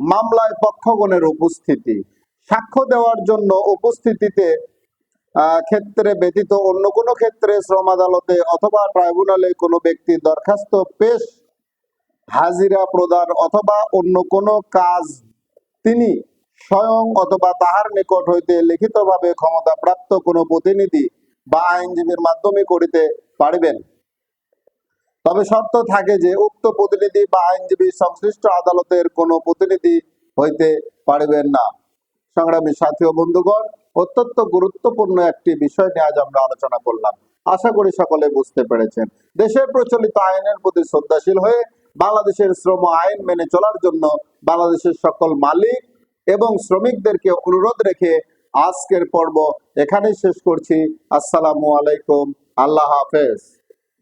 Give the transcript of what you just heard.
মামলায় পক্ষগণের উপস্থিতি। সাক্ষ্য দেওয়ার জন্য উপস্থিতিতে ক্ষেত্রে ব্যতীত অন্য কোনো ক্ষেত্রে শ্রম আদালতে অথবা ট্রাইব্যুনালে কোনো ব্যক্তি দরখাস্ত পেশ, হাজিরা প্রদান অথবা অন্য কোনো কাজ তিনি স্বয়ং অথবা তাহার নিকট হইতে লিখিতভাবে ক্ষমতাপ্রাপ্ত কোনো প্রতিনিধি বা আইনজীবীর মাধ্যমে করিতে পারিবেন। তবে শর্ত থাকে যে উক্ত প্রতিনিধি বা আইনজীবী সংশ্লিষ্ট আদালতের কোনো প্রতিনিধি হইতে পারিবেন না। সংগ্রামী সাথী ও বন্ধুগণ, অত্যন্ত গুরুত্বপূর্ণ একটি বিষয় নিয়ে আজ আমরা আলোচনা করলাম। আশা করি সকলে বুঝতে পেরেছেন। দেশের প্রচলিত আইনের প্রতি শ্রদ্ধাশীল হয়ে বাংলাদেশের শ্রম আইন মেনে চলার জন্য বাংলাদেশের সকল মালিক এবং শ্রমিকদেরকে অনুরোধ রেখে আজকের পর্ব এখানেই শেষ করছি। আসসালামু আলাইকুম। আল্লাহ হাফেজ।